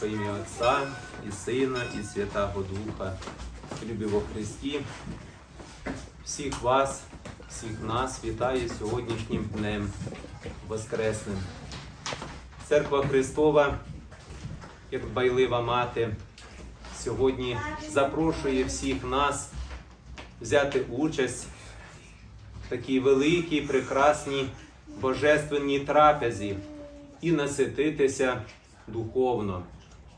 Во ім'я Отця і Сина, і Святого Духа, любі во Христі. Всіх вас, всіх нас вітаю сьогоднішнім днем Воскресним. Церква Христова, як дбайлива мати, сьогодні запрошує всіх нас взяти участь в такій великій, прекрасній божественній трапезі і насититися духовно,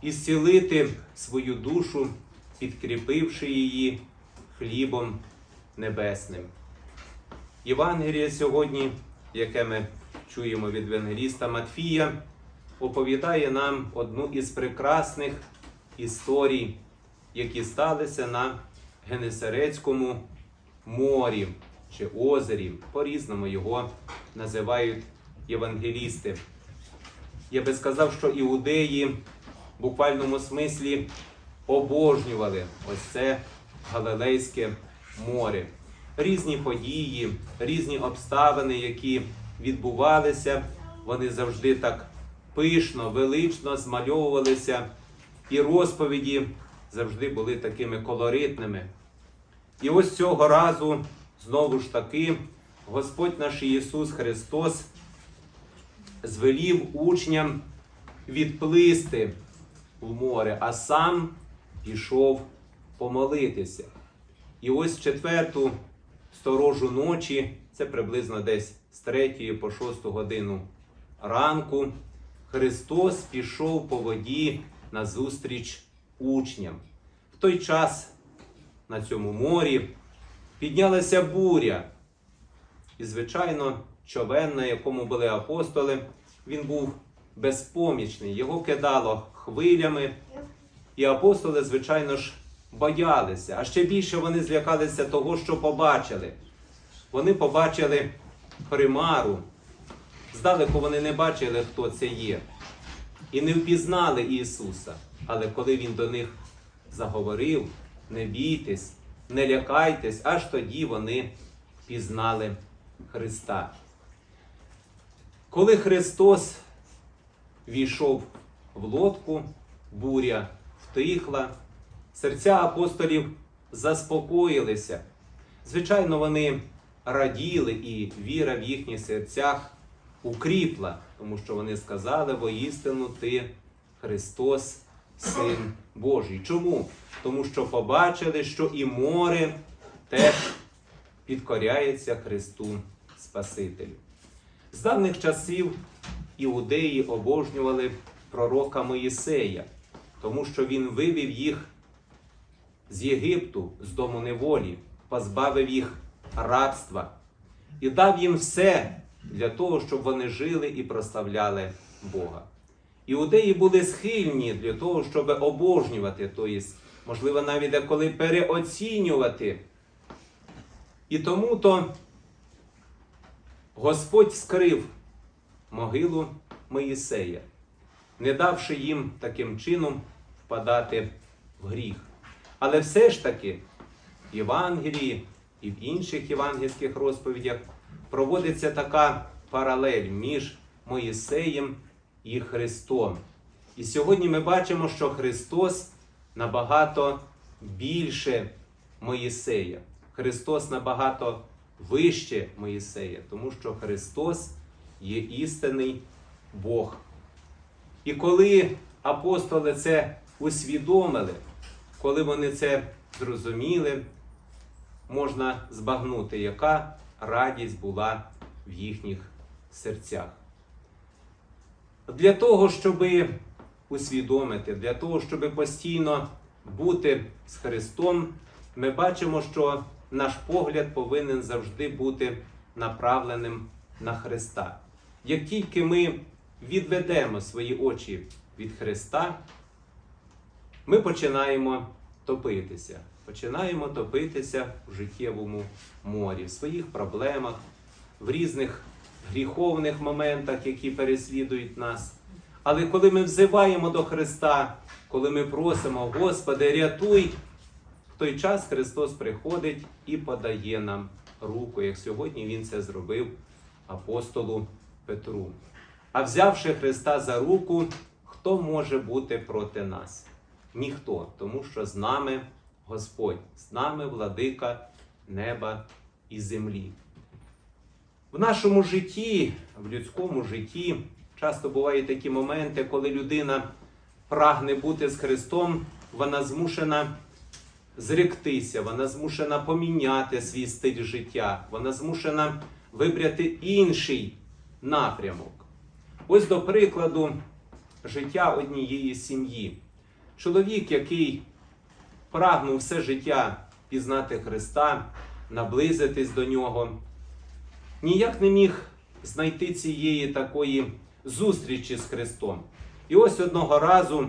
і зцілити свою душу, підкріпивши її хлібом небесним. Євангеліє сьогодні, яке ми чуємо від Венгеліста Матфія, оповідає нам одну із прекрасних історій, які сталися на Генесарецькому морі чи озері. По-різному його називають євангелісти. Я би сказав, що іудеї буквальному смислі обожнювали ось це Галилейське море. Різні події, різні обставини, які відбувалися, вони завжди так пишно, велично змальовувалися, і розповіді завжди були такими колоритними. І ось цього разу, знову ж таки, Господь наш Ісус Христос звелів учням відплисти в море, а сам пішов помолитися. І ось четверту сторожу ночі, це приблизно десь з 3 по 6 годину ранку, Христос пішов по воді назустріч учням. В той час на цьому морі піднялася буря. І, звичайно, човен, на якому були апостоли, він був безпомічний, його кидало хвилями. І апостоли, звичайно ж, боялися, а ще більше вони злякалися того, що побачили. Вони побачили примару. Здалеку вони не бачили, хто це є, і не впізнали Ісуса. Але коли Він до них заговорив, не бійтесь, не лякайтесь, аж тоді вони пізнали Христа. Коли Христос війшов в лодку, буря втихла, серця апостолів заспокоїлися. Звичайно, вони раділи, і віра в їхніх серцях укріпла, тому що вони сказали, воістину ти Христос, Син Божий. Чому? Тому що побачили, що і море теж підкоряється Христу Спасителю. З давних часів іудеї обожнювали пророка Моїсея, тому що він вивів їх з Єгипту, з дому неволі, позбавив їх рабства і дав їм все для того, щоб вони жили і прославляли Бога. Іудеї були схильні для того, щоб обожнювати, тобто, можливо, навіть деколи переоцінювати. І тому то Господь скрив могилу Моїсея, не давши їм таким чином впадати в гріх. Але все ж таки в Євангелії і в інших євангельських розповідях проводиться така паралель між Моїсеєм і Христом. І сьогодні ми бачимо, що Христос набагато більше Моїсея. Христос набагато вище Моїсея, тому що Христос є істинний Бог. І коли апостоли це усвідомили, коли вони це зрозуміли, можна збагнути, яка радість була в їхніх серцях. Для того, щоб усвідомити, для того, щоб постійно бути з Христом, ми бачимо, що наш погляд повинен завжди бути направленим на Христа. Як тільки ми відведемо свої очі від Христа, ми починаємо топитися. Починаємо топитися в життєвому морі, в своїх проблемах, в різних гріховних моментах, які переслідують нас. Але коли ми взиваємо до Христа, коли ми просимо, Господи, рятуй, в той час Христос приходить і подає нам руку, як сьогодні Він це зробив апостолу Петру. А взявши Христа за руку, хто може бути проти нас? Ніхто, тому що з нами Господь, з нами владика неба і землі. В нашому житті, в людському житті, часто бувають такі моменти, коли людина прагне бути з Христом, вона змушена зректися, вона змушена поміняти свій стиль життя, вона змушена вибрати інший напрямок. Ось до прикладу, життя однієї сім'ї. Чоловік, який прагнув все життя пізнати Христа, наблизитись до нього, ніяк не міг знайти цієї такої зустрічі з Христом. І ось одного разу,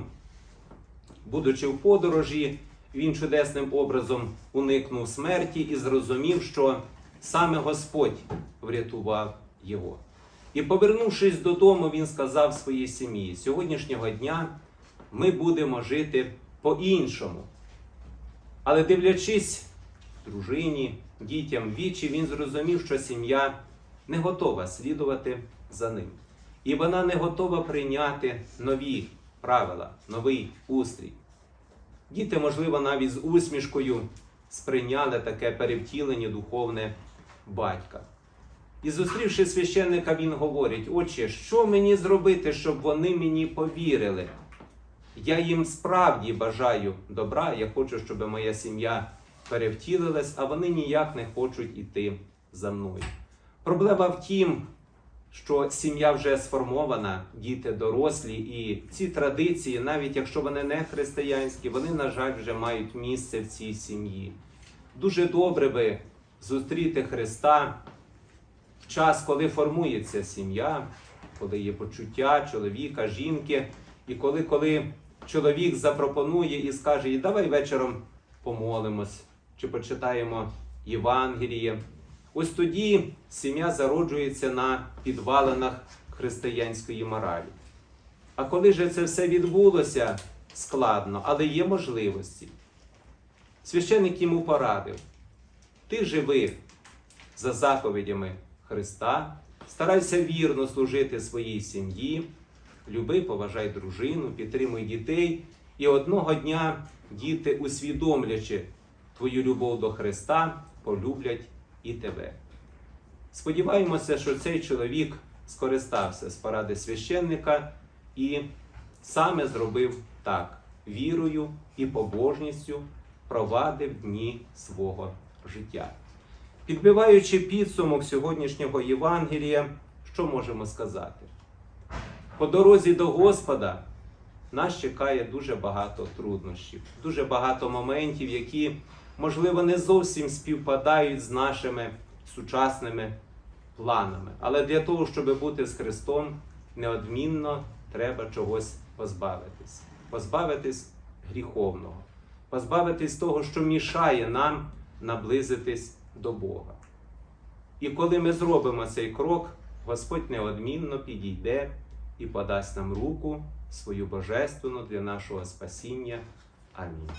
будучи в подорожі, він чудесним образом уникнув смерті і зрозумів, що саме Господь врятував його. І повернувшись додому, він сказав своїй сім'ї: сьогоднішнього дня ми будемо жити по-іншому. Але дивлячись дружині, дітям вічі, він зрозумів, що сім'я не готова слідувати за ним. І вона не готова прийняти нові правила, новий устрій. Діти, можливо, навіть з усмішкою сприйняли таке перевтілення духовне батька. І зустрівши священника, він говорить: Отче, що мені зробити, щоб вони мені повірили? Я їм справді бажаю добра, я хочу, щоб моя сім'я перевтілилась, а вони ніяк не хочуть іти за мною. Проблема в тім, що сім'я вже сформована, діти дорослі, і ці традиції, навіть якщо вони не християнські, вони, на жаль, вже мають місце в цій сім'ї. Дуже добре би зустріти Христа в час, коли формується сім'я, коли є почуття чоловіка, жінки, і коли, коли чоловік запропонує і скаже, давай вечором помолимось, чи почитаємо Євангеліє. Ось тоді сім'я зароджується на підвалинах християнської моралі. А коли же це все відбулося, складно, але є можливості. Священник йому порадив: ти живи за заповідями Христа, старайся вірно служити своїй сім'ї, люби, поважай дружину, підтримуй дітей, і одного дня діти, усвідомлячи твою любов до Христа, полюблять і тебе. Сподіваємося, що цей чоловік скористався з поради священника і саме зробив так: вірою і побожністю провадив дні свого життя. Підбиваючи підсумок сьогоднішнього Євангелія, що можемо сказати? По дорозі до Господа нас чекає дуже багато труднощів, дуже багато моментів, які, можливо, не зовсім співпадають з нашими сучасними планами. Але для того, щоб бути з Христом, неодмінно треба чогось позбавитись. Позбавитись гріховного, позбавитись того, що мішає нам наблизитись до Бога. І коли ми зробимо цей крок, Господь неодмінно підійде і подасть нам руку свою божественну для нашого спасіння. Амінь.